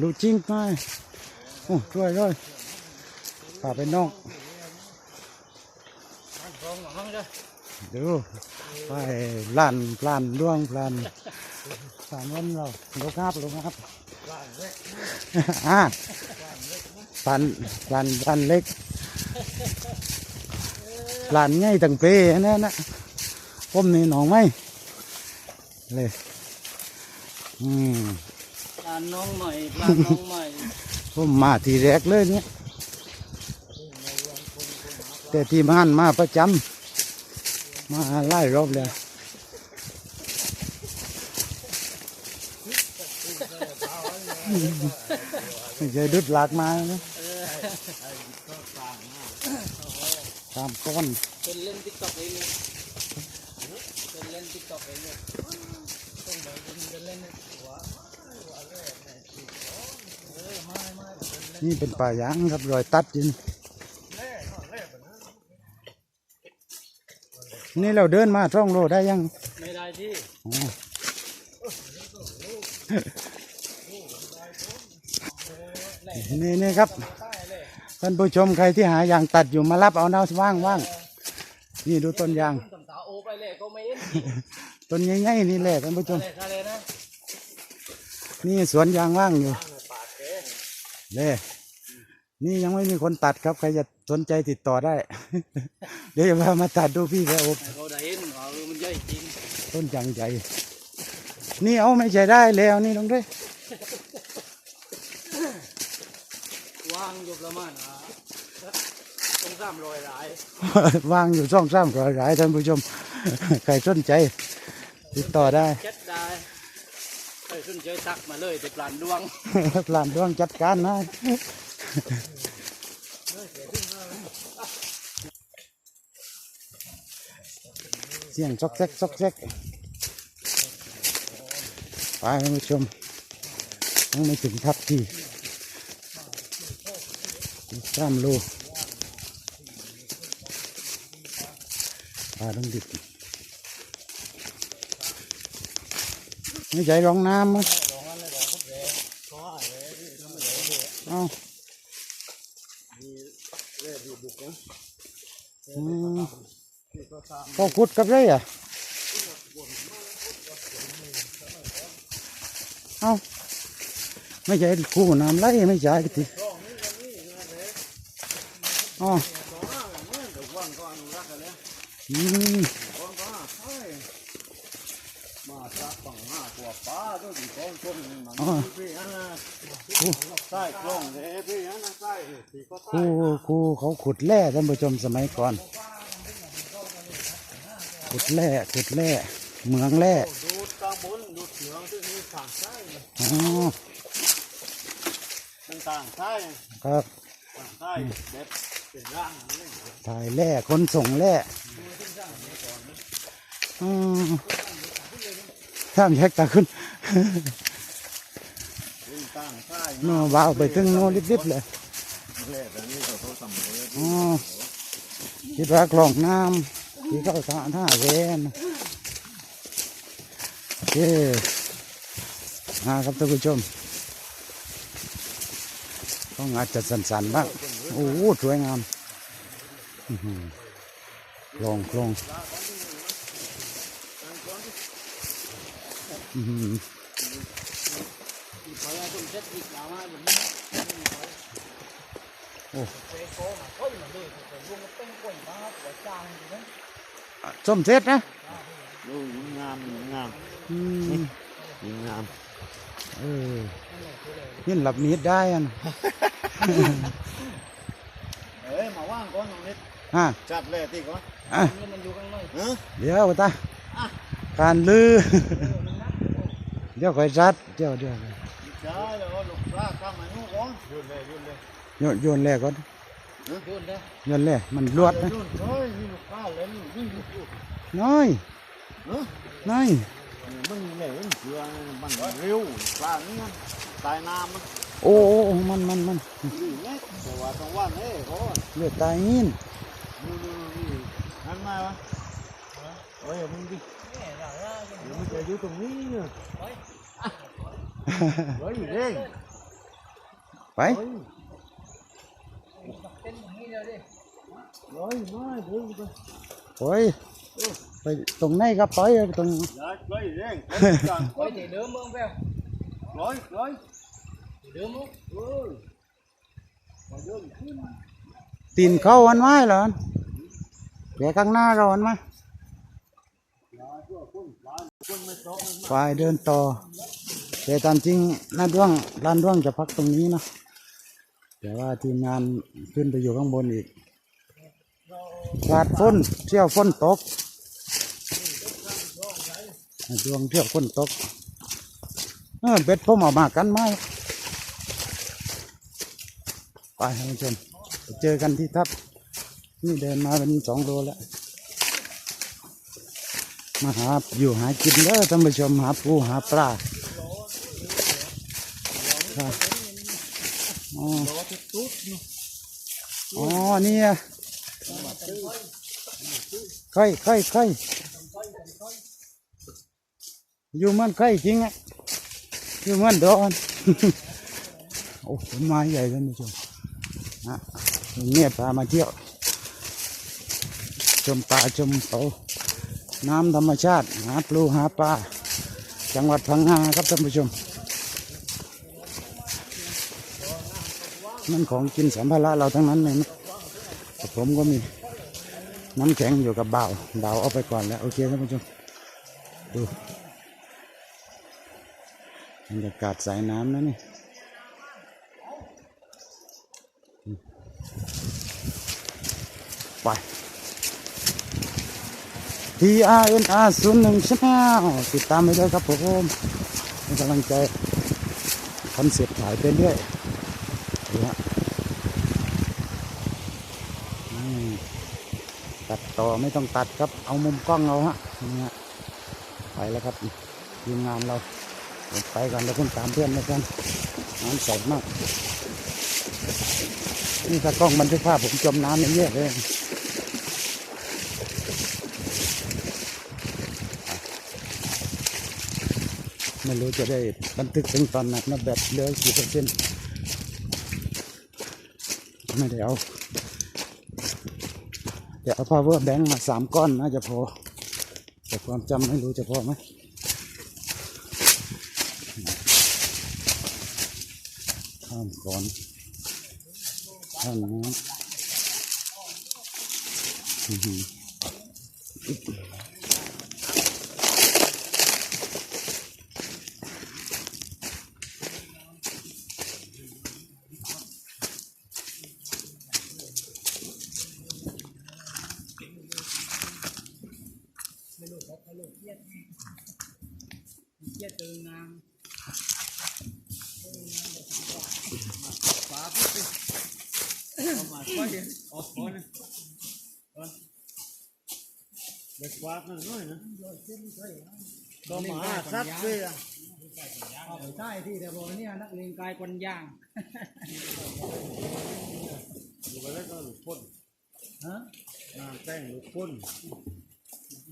รู้จริงไหมโอ้ช่วยด้วยพาไปนอกร้องร้องเลยดูไปลานลานดวงลานสามวันเราลงครับลงครับอ่าพันพันพันเล็กลานง่ายตั้งเปอันนั้นนะผมนี่หนองไหมเลยอืมานน้องใหม่ร้านน้องใหม่ ผมมาทีแรกเลยเนี่ย แต่ที่บ้านมาประจำมาไล่รอบเลยไม่ใช่ดุดหลากมานะตามก้อนเป็นเล่นติ๊กต็อกเองเนี่ยเป็นเล่นติ๊กต็อกเองเนี่ยต้องบอกเป็นเป็นเล่นในหัว นี่เป็นป่ายางครับรอยตัดอยินนี่เราเดินมาท่องโลได้ยัง ไม่ได้ที่นี่นี่ครับท่านผู้ชมใครที่หายางตัดอยู่มารับเอาเนาว่างว่างนี่ดูต้นยางต้นใหญ่ๆนี่แหละท่านผู้ชมนี่สวนยางว่างอยู่ เล่นี่ยังไม่มีคนตัดครับ ใครจะสนใจติดต่อได้ เดี๋ยวจะพามาตัดดูพี่แกอบให้เขาได้เห็นว่าเออมันใหญ่จริง ต้นยางใหญ่นี่เอาไม่ใช่ได้แล้วนี่ลงด้วยวางอยู่ประมาณอะต้องสามรอยหลายวางอยู่ช่องซ้ำรอยหลายท่านผู้ชม ใครสนใจ ติดต่อได้ เช็ดได้ใครสนใจทักมาเลยติดปลานดวง ปลานดวงจัดการนะเสียงซอกแซกซอกแซกไปท่านผู้ชมยังไม่ถึงทับที่อีกสามโลปลาต้องดิบ ไม่ใจร้องน้ำมั้งเอาอืมก็ขุดกับไรอะ เอาไม่ใช่คู่น้ำไหลไม่ใช่กทีอ๋ออืม มาสักฝั่งห้ากว่าป้าด้วยที่กองต้นมัน อ๋อ พี่อันน่ะ ใต้กล้องเลยพี่อันน่ะใต้ที่ก็ครูครูเขาขุดแร่ท่านผู้ชมสมัยก่อน ขุดแร่ขุดแร่เหมืองแร่ดูดตาบนดูดเสียงที่มีทางใต้อ๋อต่างใต้ครับทางใต้เด็ดเป็นร่างถ่ายแร่คนส่งแร่อืมข้ามแยกตาขึ้น น่าว้าวไปถึงโน่ริบๆเลยอ๋อคิดว่ากล่องน้ำที่เขาสาท่าเวนโอเคมาครับท่านผู้ชมต้องอาจจะสั่นๆบ้างโอ้สวยงามลองโคลองอืมาแบบนี้โอ้เจ๊โก้มาเฮ้ยมาเลยแต่ลุงก็เป็นกล้วยมาหัวจางอยู่นะส้มเสร็จนะดูงามงามอืมงามเออยินหลับมีดได้อันเอ้ยมาว่างก่อนน้องนิดอะจัดเลยตีก่อนอะนี่มันอยู่ข้างในเดี๋ยวตาการลือเดี๋ยวคอยจัดเดี๋ยวเดี๋ยว ใช่แล้วลูกปลาข้ามมานู่นก่อนยุ่นเลยยุ่นเลยโยนโยนแรกก่อนยุ่นเลยโยนแรกมันลวดนะยุ่นเฮ้ยนี่ลูกปลาเล่นนี่นี่น้อยเนาะน้อยมันเล่นเสือมันเร็วปลานี่มันตายน้ำมันโอ้โอ้โอ้มันมันมันดีเนี่ยแต่ว่าต้องว่านเอ้ยเขาเลือดตายหินนี่นี่นี่นั่นมาวะเฮ้ยมึงดิเดี๋ยวมันจะอยู่ตรงนี้เนี่ย เฮ้ยเร่งไปเต้นอย่างนี้เลยดิร้อยไม่ถึงไปโอ้ยไปตรงไหนครับไปตรงย้ายร้อยเร่งจังไว้เดี๋ยวเดิมมึงแปลวร้อยร้อยเดี๋ยวเดิมมึงเออมาเดินขึ้นตีนเข้าวันไม้เหรอแกข้างหน้าเราวันไหมยาเพื่อคนร้านคนไม่ตกไปเดินต่อ แต่ตามจริงน้าด้วงร้านด้วงจะพักตรงนี้นะแต่ว่าทีมงานขึ้นไปอยู่ข้างบนอีกขาดฝนเที่ยวฝนตกดวงเที่ยวฝนตกเบ็ดผมออกมากันไหมไปท่านผู้ชมเจอกันที่ทับ นี่เดินมาเป็นสองโลแล้ว มาหาอยู่หากินเด้อท่านผู้ชมหาปูหาปลา ครับอ๋ออ๋อนี่อะไข่ไข่ไข่อยู่มันไข่จริงอะอยู่มันดอนโอ้ต้นไม้ใหญ่ท่านผู้ชมนะเนี่ยพามาเที่ยว ชมป่าชมเขาน้ำธรรมชาติหาปลูหาปลาจังหวัดพังงาครับท่านผู้ชม นั่นของกินสัมภาระเราทั้งนั้นเลยนะแต่ผมก็มีน้ำแข็งอยู่กับบ่าวบ่าวเอาไปก่อนแล้ว โอเคท่านผู้ชมดูบรรยากาศสายน้ำนะนี่ไป T R N R ศูนย์หนึ่งชแนลติดตามไปด้วยครับผมเป็นกำลังใจคอนเซ็ปต์ถ่ายไปเรื่อย นี่ฮะตัดต่อไม่ต้องตัดครับ เอามุมกล้องเอาฮะนี่ฮะไปแล้วครับทีมงานเราไปกันแล้วคุณตามเพื่อนแล้วกันน้ำใสมาก นี่ถ้ากล้องบันทึกภาพผมจมน้ำไม่เยอะเลยไม่รู้จะได้บันทึกถึงตอนไหนนะแบตเหลือกี่เปอร์เซ็นต์ ไม่ได้เอา เดี๋ยวเอา power bank มาสามก้อนน่าจะพอ แต่ความจำไม่รู้จะพอไหมข้ามก่อนข้ามน้ำอื้อหือ เยี่ยตึงนาง เอามาช่วย ดิออกก่อนนะเด็กวากนั่นน้อยนะก็มาซัดเลยอะเอาไปใต้ที่แต่บอกเนี่ยนักเลงกายกวนย่างอยู่ไปแล้วก็หลุดพ้นฮะน้ำแป้งหลุดพ้น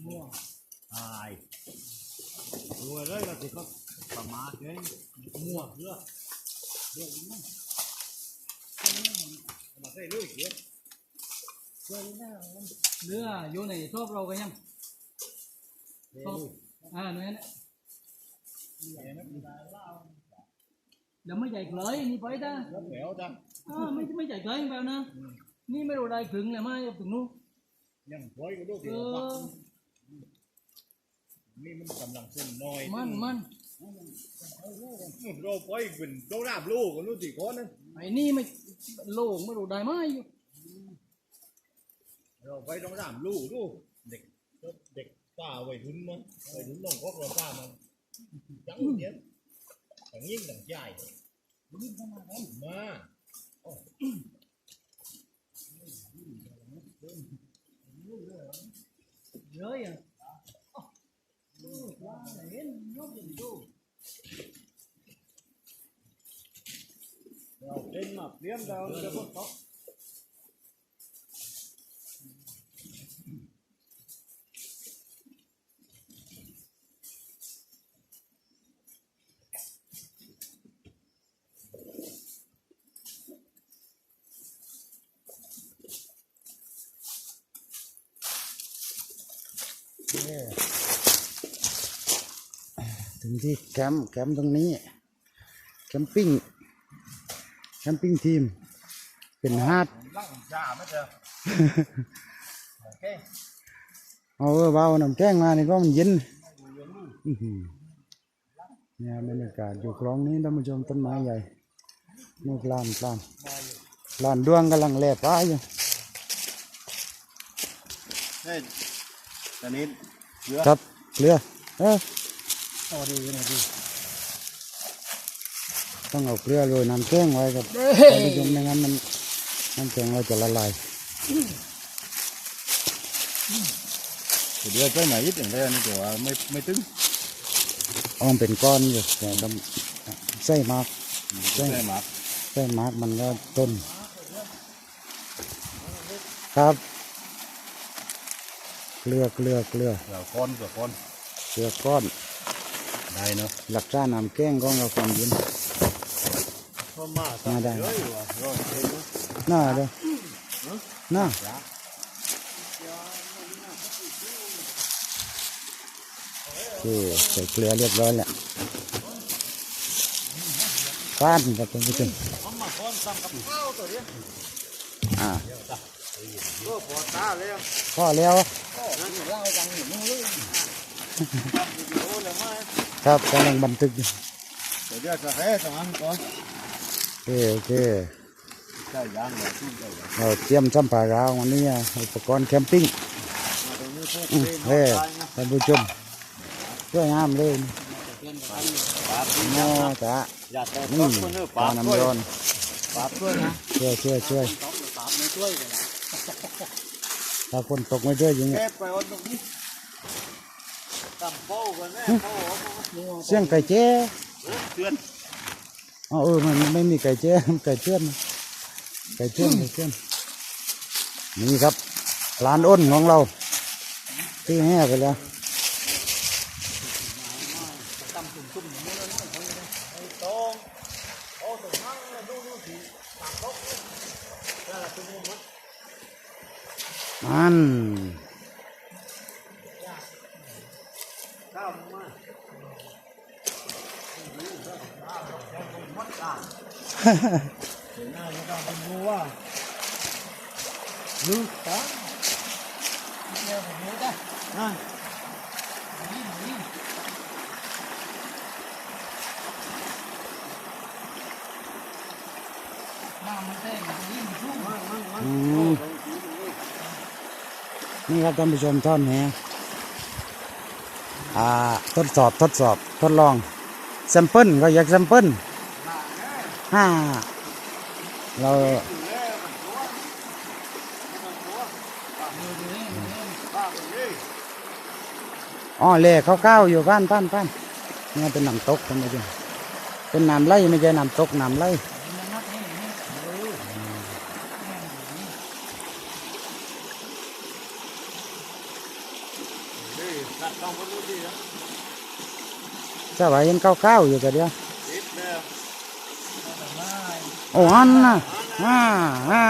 มั่วตายรวยเลยเราสิก็ประมาท เองมั่วเลือกเลือกมั่งมาใส่ลุยเสียเรืออยู่ในชอบเรากันยังเดี๋ยชอบอ่าเนี่ยนะเดี๋ยวไม่ใหญ่เลยนี่ไปจ้าวแหววจังอ่าไม่ไม่ใหญ่เลยแบบนะนี่ไม่รู้ได้ถึงเลยมั้ยถึงนู้นยังพอยก็ดูเอสิว่าอนี่มันกำลังเส้นน้อยมันมันเราพอยเป็นโตราบลูกกันรู้สิคนนึงไอ้นี่ไม่โล่งไม่รู้ได้ไหมอยู่ เราไปต้องรามลูกดูเด็กเด็กป้าไว้ทุนมั้งไว้ทุนน้องก็เราป้ามันจังเนี้ยต่างยิ่งต่างใหญ่มาเลยอะเห็นยกอย่างดูเราเล่นมาเลี้ยงเราจะพวกเขา ที่แคมป์แคมป์ตรงนี้ แคมปิ้ง แคมปิ้งทีม เป็นฮาดล่างจ่าไม่เจอโอเคเอาเออเบาน้ำแกงมานี่ก็มันเย็นอื้อหือเนี่ยบรรยากาศอยู่คลองนี้ท่านผู้ชมต้นไม้ใหญ่นู่นลานลานลานดวงกำลังแลบฟ้าอยู่เฮ้ยตอนนี้เรือครับเรือเออ โอ้ดีนะดีต้องเอาเกลือโรยน้ำแกงไว้ครับท่านผู้ชมไม่งั้นมันน้ำแกงเราจะละลายเรือใช่ไหมยิ่งเลยนี่แต่ว่าไม่ไม่ตึงเอามันเป็นก้อนอยู่แต่ก็ไส้มากใช่ไหมไส้มากมันก็ต้น ครับเกลือเกลือเกลือเสือก้อนเสือก้อนเกลือก้อน ได้เนาะหลักษาน้ำแกงของเราความเย็นพอมามาได้เฮ้ยว่ะรอดเองนะน่าเด้อน่าโอเคใส่เกลือเรียบร้อยแล้วก้านครับท่านผู้ชมพอมาก้อนซ้ำกับข้าวตัวเดียวอ่าก็พอตาแล้ว พอแล้วนั่นเล่าจังอยู่นู่นเลยครับวิดีโอเลยไหมครับกำลังบันทึกอยู่เดี๋ยวเดี๋ยวจะแพ้สองอันก่อนโอเคโอเคใช่ยางเลยทุ่งใช่ยางเราเตรียมสัมภาระวันนี้อุปกรณ์แคมปิ้งมาตรงนี้พวกอืมเล่นเฮ้น้ำตายนะท่านผู้ชมช่วยงามเลยปาดโม่จ้ะอย่าแต่อืต้มนมันเนอะปลาปาดน้ำร้อนปาดด้วยนะช่วยช่วยช่วยต้องสามไม่ช่วยกันนะถ้าฝนตกไม่ช่วยยิงแค่ไปวันตรงนี้ตำโป้กันแน่โป้ เสียงไก่เจ้เตือนอ๋อเออมันไม่มีไก่เจ้ไก่เชื่อนนะไก่เชื่อนไก่เชื่อนนี่ครับร้านอ้นของเราที่แห่ไปแล้วตรงโอ้ตรงนั่งเลยดูดูสิตามโต๊ะนั่นแหละคือมุมมัน อัน ข้าวมา เห็นหน้าไม่ต้องเป็นรู้ว่าลูกตาเดี๋ยวผมรู้ได้นะนี่ครับท่านผู้ชมท่อนแหอ่าทดสอบทดสอบทดลองแซมเปิลก็อยากแซมเปิล ห้าเราป้าไปเลยอ๋อเล่ข้าๆอยู่บ้านบ้านบ้านนี่เป็นน้ำตกท่านผู้ชมเป็นน้ำไหลไม่ใช่น้ำตกน้ำไหลมันนัดให้นี่เออเฮ้ยตังคนรู้ดีนะจะว่าเห็นข้าๆอยู่แต่เดียว โอ้อันน่ะอ่าอ่า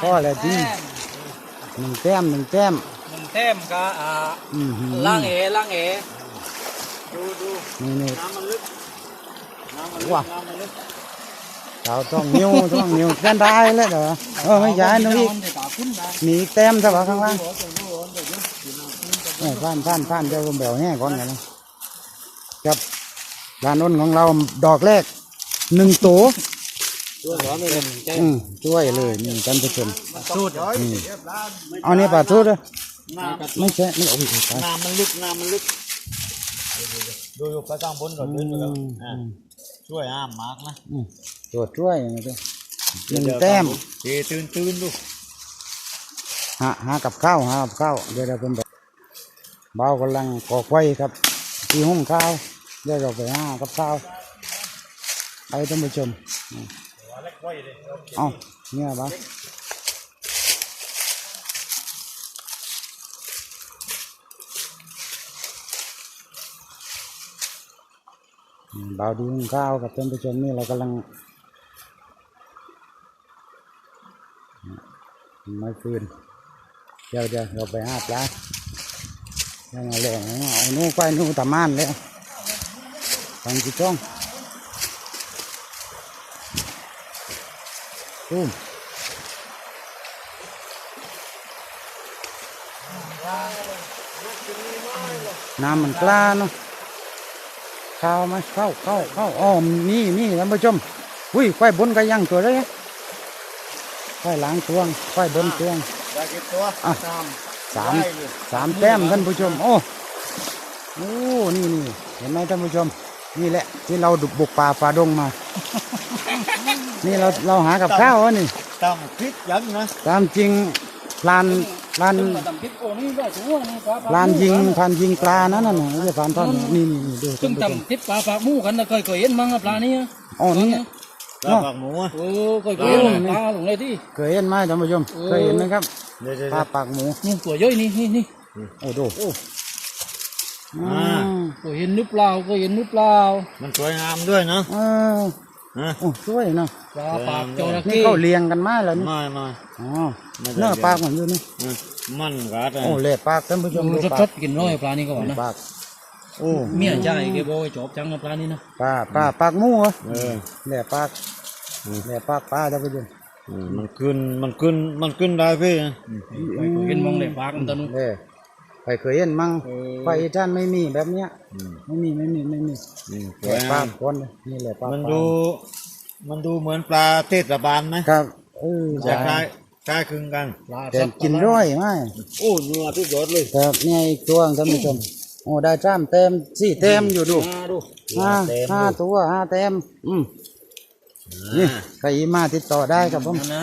พอแล้วทีหนึ่งแต้มหนึ่งแต้มหนึ่งเต็มก็อ่าอือหือล่างเอล่างเอดูดูนี่นี่น้ำมันลึกน้ำมันลึกว้าน้ำมันลึกเราต้องนิ้วต้องนิ้วแค่ได้เลยเหรอเออไม่ย้ายนู่นอีกเดี๋ยวตาขึ้นได้มีอีกแต้มใช่ปะข้างล่างโอ้โหโอ้โหเดี๋ยวเดี๋ยวเดี๋ยวน้ำขึ้นจะเออผ่านผ่านผ่านเดี๋ยวผมแบวแห้ก่อนกันนะครับร้านอ้นของเราดอกแรกหนึ่งตัวช่วยเหลื อเลยเต็มอืมช่วยเลยนี่ท่านผู้ชมสูตรอืมเรียบร้อยไม่เอาเนี่ยปลาทูดเลยน้ำไม่ใช่ไม่โอ้ยตายน้ำมันลึกน้ำมันลึกดูดูไปตั้งบนก่อนอืขึ้นมไปแล้วอือะมช่วยห้ามมาร์กนะอืมตัวช่วยอย่างเงี้ยหนึ่งแต้มเฮ้ตื่นตื่นดูหาหากับข้าวหากับข้าวเดี๋ยวเราเป็นแบบเบากำลังก่อไฟครับ ที่ห้องข้าวเดี๋ยวเราไปหากับข้าวไปท่านผู้ชมอืม เอาเนี่ยบ้าอืมเบาดีห้องข้าวกับท่านผู้ชมนี่เรากำลังไม่ฟืนเดี๋ยวเดี๋ยวเราไปหาปลายังไงเลยเอาหนู่นไปหนู่นตามานเลยเฟังจีจ้อง ตุ้มน้ำมันกล้าเนาะข้าวไหมข้าวข้าวข้าวอ้อมนี่นี่ท่านผู้ชมอุ้ยควายบนก็ยังตัวเลยควายหลังตวงควายบนตวงได้กี่ตัวอะสามสามได้อยู่สามแต้มท่านผู้ชม โอ้โอ้นี่นี่เห็นไหมท่านผู้ชม นี่แหละที่เราบุกป่าฝ่าดงมา นี่เราเราหากับข้าววะนี่ตามพริกยังนะตามจริงพลานพลานซึ่งมาทำคลิปโอ้นี่ได้ตัวนี่ปลาพลานยิงพลานยิงปลานั่นน่ะไม่ใช่พลานทอดนี่นี่นี่ดูซึ่ท่างนผู้ชมทำคลิปปลาปากหมูกันนะเคยเคยเห็นมั้งอะปลานี่อะอ๋อนี่ปลาปากหมูอะโอ้เคยเคยเห็นปลาลงเลยที่เคยเห็นไหมท่านผู้ชมเคยเห็นไหมครับเดี๋ยวเดี๋ยวปลาปากหมูนี่ตัวย่อยนี่นี่นี่โอ้ดูโอ้อ่าเคยเห็นหรือเปล่าเคยเห็นหรือเปล่า มันสวยงามด้วยเนาะเออฮะโอ้สวยเนาะปลาปากจระนี่เข้เขาเลี้ยงกันมาแล้วนี่ไม่ไม่ อ๋อเนื้อปากมันอยู่นี่อืมมันกัดโอ้เละปากท่านผู้ชมดูรสปาชกดกินร้อยปลานี่ก็ว่านะปากโอ้เมียใจแกบอกว่าจอบจังกับปลานี่นะปลาปลาปากหมูเหรอเออแหล่ปากแหล่ปากปลาท่านผู้ชมอืมมันขึ้นมันขึ้นมันขึ้นได้พี่นะเคยเคยเห็นมองเลยปากมันตะนุเด้ใครเคยเห็นมั่งเออไฟท่านไม่มีแบบเนี้ยอืมไม่มีไม่มีไม่มีอืมสแหวล่ยปางากมคนเลยนี่แหละปากมันปลาดูมันดูเหมือนปลาเทศบาลไหมครับเออจะคล้ายคล้ายคลึงกันปลาแต่สับกินร้อยไหมโอ้เนื้อทุกยอดเลยครับเนี่ยอีกตัวท่านผู้ชมโอ้ได้จ้ามเต็มสี่เต็มอยู่ดูมาดูห้าห้าตัวห้าเต็มอืมนี่ใครมาติดต่อได้ครับผมนะ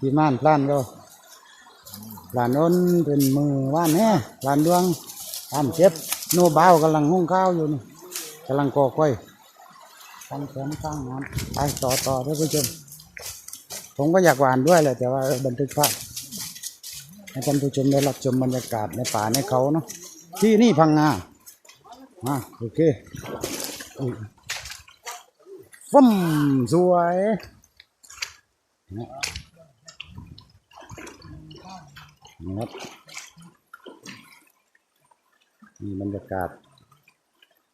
พี่ม่านพลานก็ พลานอ้นเป็นมือว่านแน่พลานดวงทำเจ็บโนเบากำลังหุงข้าวอยู่นี่กำลังก่อไฟทำแขนข้างน้ำไปต่อต่อท่านผู้ชมผมก็อยากหวานด้วยแหละแต่ว่าบันทึกภาพให้ท่านผู้ชมได้รับชมบรรยากาศในป่าในเขาเนาะที่นี่พังงาอะโอเคฟุ้มสวย นะนี่ครับนี่บรรยากาศ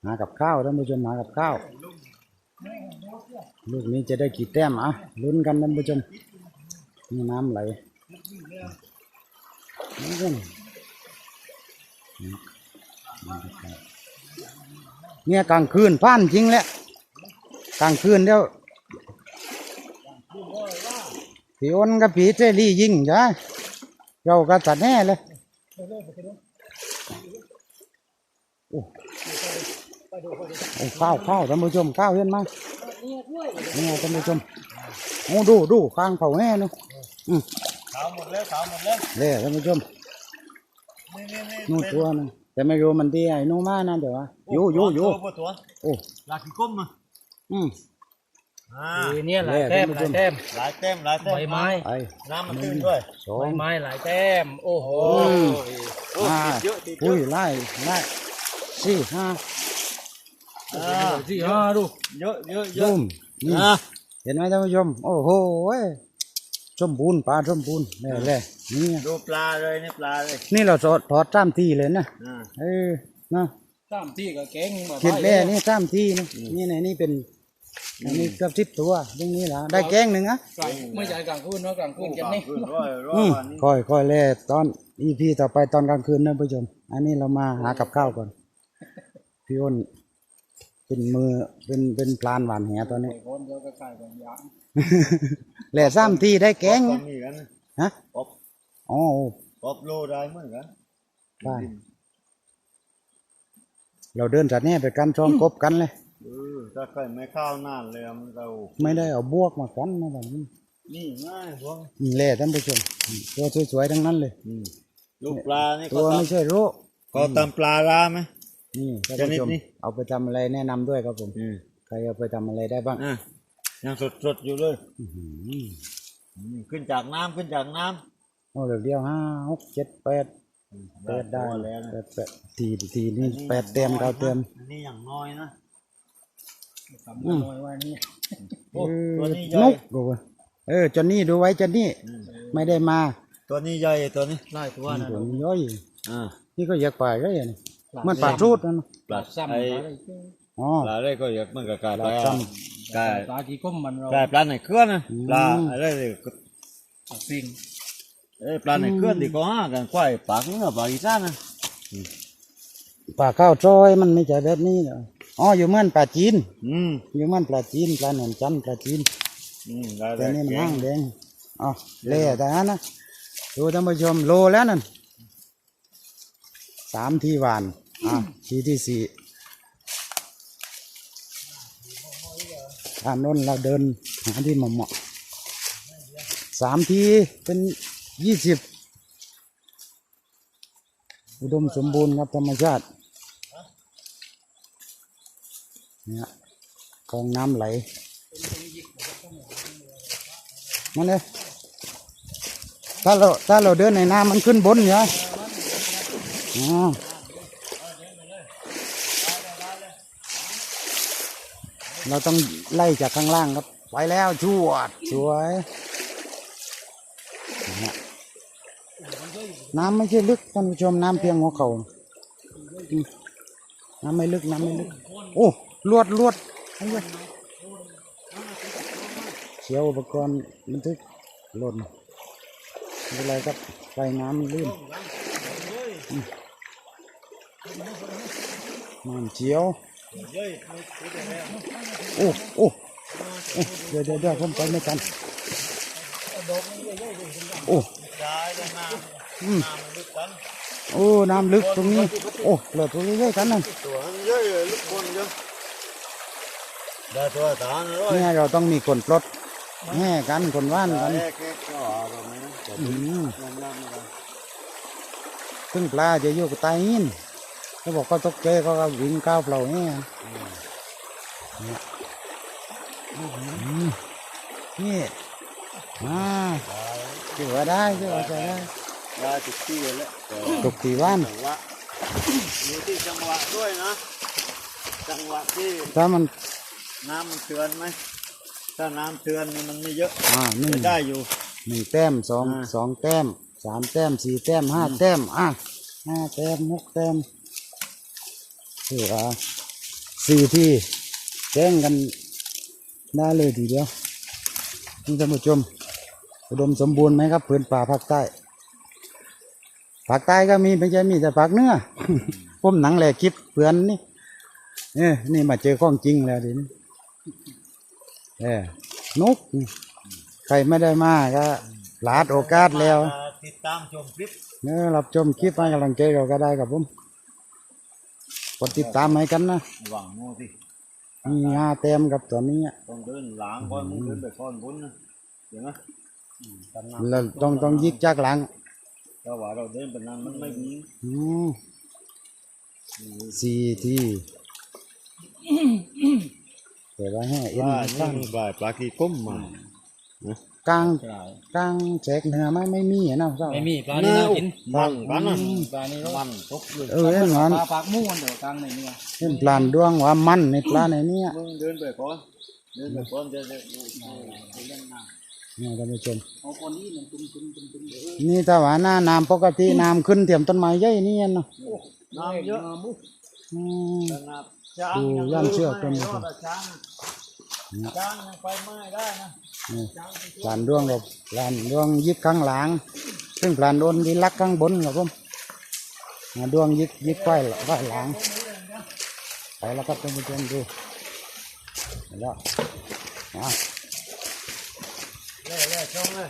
หากับข้าวท่านผู้ชมหากับข้าวลูกนี้จะได้กี่แต้มอะลุ้นกันท่านผู้ชมนี่น้ำไหลนี่กันเนี่ยกลางคืนผ่านจริงแหละกลางคืนเดี๋ยวผีอ้นกับผีเจรี่ยิงใช่ เราก็ตัดแน่เลยโอ้โอ้ข้าวข้าวท่านผู้ชมข้าวเห็นไหมนี่ท่านผู้ชมโอ้ดูดูข้างเผาแน่เนาะอืมขาวหมดแล้วขาวหมดแล้วเลยท่านผู้ชมนี่นี่นี่นู่นตัวนึงแต่ไม่รู้มันที่ไอ้นู่นมานะเดี๋ยวว่าอยู่อยู่อยู่ตัวตัวโอ้ลาขี้ก้มมาอืม อ่าเออเนี่ยหลายแต้มหลายแต้มหลายแต้มหลายแต้มใบไม้ ไปน้ำมันตื้นด้วยสอใบง ไม้หลายแต้ม โอ้โหห้าอุ้ยไล่ไล่สี่ห้าอ่าสี่ห้าดูเยอะเยอะเยอะยุ่มนี่อ่าเห็นไหมท่านผู้ชม โอ้โหเว้ยสมบูรณ์ปลาสมบูรณ์นี่แหละนี่ดูปลาเลยนี่ปลาเลยนี่เราถอดถอดตามทีเลยนะอ่า เออนะสามที่กับแกงมาคิดแม่นี่ตามทีนะนี่ไหนนี่เป็น อันนี้เกือบสิบตัวตรงนี้ละได้แกงหนึ่งอะไม่ใช่กลางคืนเนาะกลางคืนกันนี่ขึ้นร้อยร้อยอืมวันนี้ค่อยค่อยเล่ตอนอีพีต่อไปตอนกลางคืนนะผู้ชม อันนี้เรามาหากับข้าวก่อน พี่อ้นเป็นมือเป็นเป็นปลานหวานแหตอนนี้ ไอ้คนเดียวก็ใส่กันยางแหล่ซ้ำทีได้แกงตอนนี้กันนะฮะอบอ๋ออบโลได้เหมือนกันได้ เราเดินจากนี้ไปกันช่องกบกันเลย เออถ้าใครไม่ข้าวนานเลยมันเราไม่ได้เอาบวกมากันนะแบบนี้นี่ง่ายพวกนี่แหล่ท่านผู้ชมตัวสวยๆทั้งนั้นเลยอืมลูกปลานี่ตัเขาวตไม่ใช่โรคำเขาตำปลาร้าไหมนี่ท่านผู้ชมชนิดนี้เอาไปทำอะไรแนะนำด้วยครับผมอืมใครเอาไปทำอะไรได้บ้างอะยังสดสดๆอยู่เลยอื้อหืออืมขึ้นจากน้ำขึ้นจากน้ำโอ้เดี๋ยวเดียวห้าหกเจ็ดแปดแปดได้ตัวแล้วนะแปดแปดทีทีนี่แปดเต็มเก้าเต็มอันนี้อย่างน้อยนะ ทำน้อยว่านี่โอ้เออตัวนี้ใหญ่นุกดูเว้ยเออจอนนี่ดูไว้จอนนี่อืมไม่ได้มา ตัวนี้ใหญ่ตัวนี้ไล่ตัวนะตัวนี้ย่อยอ่านี่ก็อยากไปก็อย่างนี้มันป่าดรูดนะปลาซ้ำไอ้อะไรอ๋อปลาอะไรก็อยากมันก็กลายปปลาลาซ้กลายปลาจีก้มมันเรากลายปลาในเครื่องนะอืมปลาอะไรเลยก็ปลาซิงเอ้ยปลาในเครื่องดีกว่ากันควายปากเนื้อปลาอีสานนะำปลาข้าวจ้อยมันไม่ใช่แบบนี้เหรอ อ๋ออยู่เหมือนปลาจีน อืมอยู่เหมือนปลาจีนปลาหนอนจันทร์ปลาจีนอืมได้แต่ได้นี่มันแกห้างงแดงอ๋อเละแต่นั้นนะดูท่านผู้ชมโลแล้วนั่นสามที่หวานอะทีที่สี่ทานน้นเราเดินหาที่เหมาะๆสามทีเป็นยี่สิบอุดมสมบูรณ์ครับธรรมชาติ เนี่ยคลองน้ำไหลมันเลยถ้าเราถ้าเราเดินในน้ำมันขึ้นบนเนี่ยอ๋อเราต้องไล่จากข้างล่างครับ ไปแล้วชวดสวยน้ำไม่ใช่ลึกท่านผู้ชมน้ำเพียงหัวเข่าน้ำไม่ลึกน้ำไม่ลึก โอ้ ลวดลวดเหี้ยเชียวอุปกรณ์บันทึกหล่นไม่เป็นไรครับไปน้ำลื่นน้ำเชียวโอ้โอ้เดี๋ยวเดี๋ยวเดี๋ยวผมไปไม่ทันโอ้อืมโอ้ น้ำลึกตรงนี้ โอ้เหลือตัวนนั่นตัวเยอะเลยลูกคนเเนี่ยเราต้องมีคนปลดแห่กันคนว่านกันแค่แค่ก็แบบนี้นะแต่อืมน้ำน้ำมันซึ่งปลาจะอยู่กับใต้หินเขาบอกเขาตกใจเขาก็วิ่งก้าวเปล่าเนี่ยเนี่ยอืมนี่อ่าเชื่อได้เชื่อใจได้ได้ติดที่แล้วแต่ตกตีว่านจังหวะอยู่ที่จังหวะด้วยนะจังหวะที่ถ้ามัน น้ำมันเตือนไหมถ้าน้ำเตือนนี่มันไม่เยอะอ่าหนึ่งจะได้อยู่ หนึ่งแต้มสองอ่า สองแต้มสามแต้มสี่แต้มห้าแต้มอะห้าแต้มหกแต้มเสือสี่ที่แจ้งกันได้เลยทีเดียวนี่ท่านผู้ชมอุดมสมบูรณ์ไหมครับพื้นป่าภาคใต้ภาคใต้ก็มีไม่ใช่มีแต่ภาคเหนือผมหนังแหลกคลิปเพื่อนนี่เอ้นี่มาเจอของจริงแล้วทีนี้ เออนก ใครไม่ได้มาก็พลาดโอกาสแล้วติดตามชมคลิปเนื้อรับชมคลิปให้กำลังใจเราก็ได้ครับผมกดติดตามให้กันนะหวังโง่สิมีห้าแต้มกับตัวนี้อะต้องเดินหลังก่อนมึงเดินไปก่อนบุญนะเห็นไหมเราต้องต้องยิกจากหลังถ้าว่าเราเดินไปนานมันไม่มีอืมสี่ที่ เดี๋ยวว่าให้เอ็นว่าตั้นี่งมันปลาปลาขี้ก้มมากลางกลางแจกเนื้อไหม่ไม่มีอะนะเจ้า ไม่มีปลานี่น่ากินมันกันนะปลานี่รสมันตกเลยเออเห็นมันปลาปากมู่มันเดี๋ยวกลางในเนี่ยเห็นปลานดวงว่ามันในปลาในเนี้ยมึงเดินไปก่อนเดินไปก่อนจะจะจะเล่นน้นี่ท่านผู้ชมเอาคนนี้มันตุ้มตุ้มตุ้มตุ้มนี่ถ้าว่าหน้าน้ำปกติน้ำขึ้นเทียมต้นไม้ใหญ่นี่นะำน้ำเยอะอืมขนา ดช้างดูยังย่านเชือกไม่เป็นรอดอะช้างอะช้างยังไปไม่ได้นะนี่ปลานดวงกับปลานดวงยิบข้างหลัง ซึ่งปลานโดนที่ลักข้างบนครับผมอ่าดวงยิบยิบไฟไฟหลังไปแล้วครับท่านผู้ชมดูไปแล้วอะเล่เล่ช่องเลย